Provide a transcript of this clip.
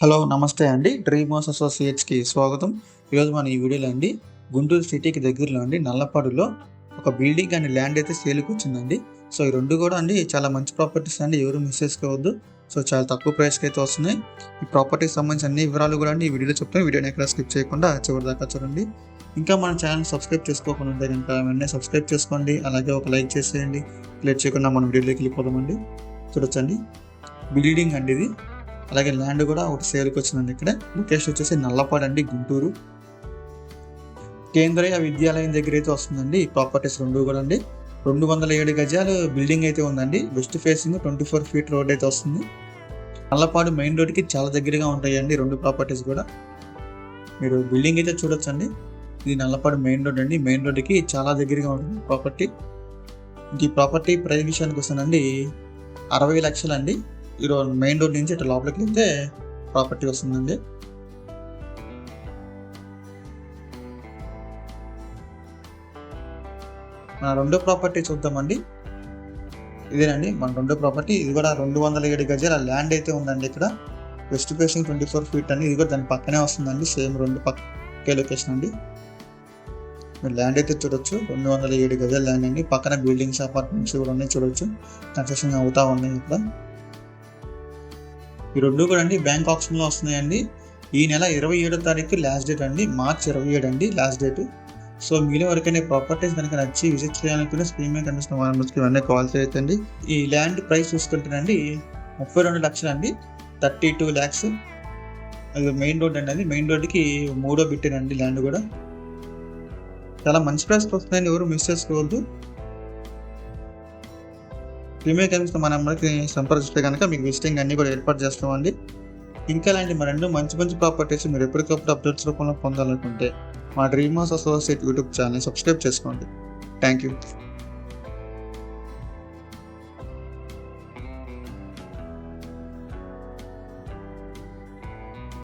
Hello నమస్తే అండి. Dream house అసోసియేట్స్కి స్వాగతం. ఈరోజు మన ఈ వీడియోలో అండి గుంటూరు సిటీకి దగ్గరలో అండి నల్లపాడులో ఒక బిల్డింగ్ అండ్ ల్యాండ్ అయితే సేల్కి వచ్చిందండి. సో ఈ రెండు కూడా అండి చాలా మంచి ప్రాపర్టీస్ అండి ఎవరు మిస్ చేసుకోవద్దు. సో చాలా తక్కువ ప్రైస్కి అయితే వస్తున్నాయి. ఈ ప్రాపర్టీకి సంబంధించిన అన్ని వివరాలు కూడా అండి ఈ వీడియోలో చెప్తాను వీడియోని ఎక్కడ స్కిప్ చేయకుండా చివరి దాకా చూడండి. ఇంకా మన ఛానల్ సబ్స్క్రైబ్ చేసుకోకుండా ఉంటే కనుక వెంటనే సబ్స్క్రైబ్ చేసుకోండి. అలాగే ఒక లైక్ చేసేయండి. లేట్ చేయకుండా మన వీడియోలోకి వెళ్ళిపోదామండి. చూడొచ్చండి. బిల్డింగ్ అండి ఇది. అలాగే ల్యాండ్ కూడా ఒకటి సేల్కి వచ్చిందండి ఇక్కడ. లొకేషన్ వచ్చేసి నల్లపాడు అండి గుంటూరు. కేంద్రీయ విద్యాలయం దగ్గర అయితే వస్తుందండి ఈ ప్రాపర్టీస్ రెండు కూడా అండి. రెండు వందల ఏడు గజాలు బిల్డింగ్ అయితే ఉందండి. West facing twenty four feet road అయితే వస్తుంది. నల్లపాడు మెయిన్ రోడ్కి చాలా దగ్గరగా ఉంటాయండి రెండు ప్రాపర్టీస్ కూడా. మీరు బిల్డింగ్ అయితే చూడొచ్చండి. ఇది నల్లపాడు మెయిన్ రోడ్ అండి. మెయిన్ రోడ్కి చాలా దగ్గరగా ఉంటుంది ప్రాపర్టీ ఈ ప్రాపర్టీ ప్రైస్ విషయానికి వస్తుందండి అరవై లక్షలండి. ఈరోజు మెయిన్ రోడ్ నుంచి ఇట్లా లోపలికి వెళ్తే ప్రాపర్టీ వస్తుందండి. మన రెండో ప్రాపర్టీ చూద్దామండి. ఇదేనండి మన రెండో ప్రాపర్టీ. ఇది కూడా రెండు వందల ఏడు గజాల ల్యాండ్ అయితే ఉందండి ఇక్కడ. West facing twenty four feet అండి. ఇది కూడా దాని పక్కనే వస్తుందండి సేమ్ రెండు పక్కే లొకేషన్ అండి. మీరు ల్యాండ్ అయితే చూడొచ్చు. రెండు వందల ఏడు గజాల ల్యాండ్ అండి. పక్కన బిల్డింగ్స్ అపార్ట్మెంట్స్ కూడా ఉన్నాయి చూడొచ్చు. కన్స్ట్రక్షన్ అవుతా ఉన్నాయి ఇక్కడ. ఈ రెండు కూడా అండి బ్యాంక్ ఆప్షన్లో వస్తున్నాయండి. ఈ నెల ఇరవై ఏడో తారీఖు లాస్ట్ డేట్ అండి మార్చ్ ఇరవై ఏడు అండి లాస్ట్ డేట్. సో మీలో వరకైనా ప్రాపర్టీస్ కనుక నచ్చి విజిట్ చేయాలనుకునే స్క్రీన్ మీద కనిపిస్తున్న వాళ్ళ నుంచి ఇవన్నీ కాల్ చేయొద్దండి ఈ ల్యాండ్ ప్రైస్ చూసుకుంటేనండి ముప్పై రెండు లక్షలు అండి థర్టీ టూ ల్యాక్స్. అది మెయిన్ రోడ్ అండి అది మెయిన్ రోడ్కి మూడో బిట్టేనండి ల్యాండ్ కూడా. చాలా మంచి ప్రైస్ వస్తుందండి ఎవరు మిస్ చేసుకోవద్దు. ప్రీమియర్ కనిపిస్తే మన నెంబర్కి సంప్రదిస్తే కనుక మీకు విజిటింగ్ అన్నీ కూడా ఏర్పాటు చేస్తామండి. ఇంకా ఇలాంటి మరెన్నో మంచి మంచి ప్రాపర్టీస్ మీరు ఎప్పటికప్పుడు అప్డేట్స్ రూపంలో పొందాలనుకుంటే మా dream house associate YouTube channel subscribe చేసుకోండి. Thank you.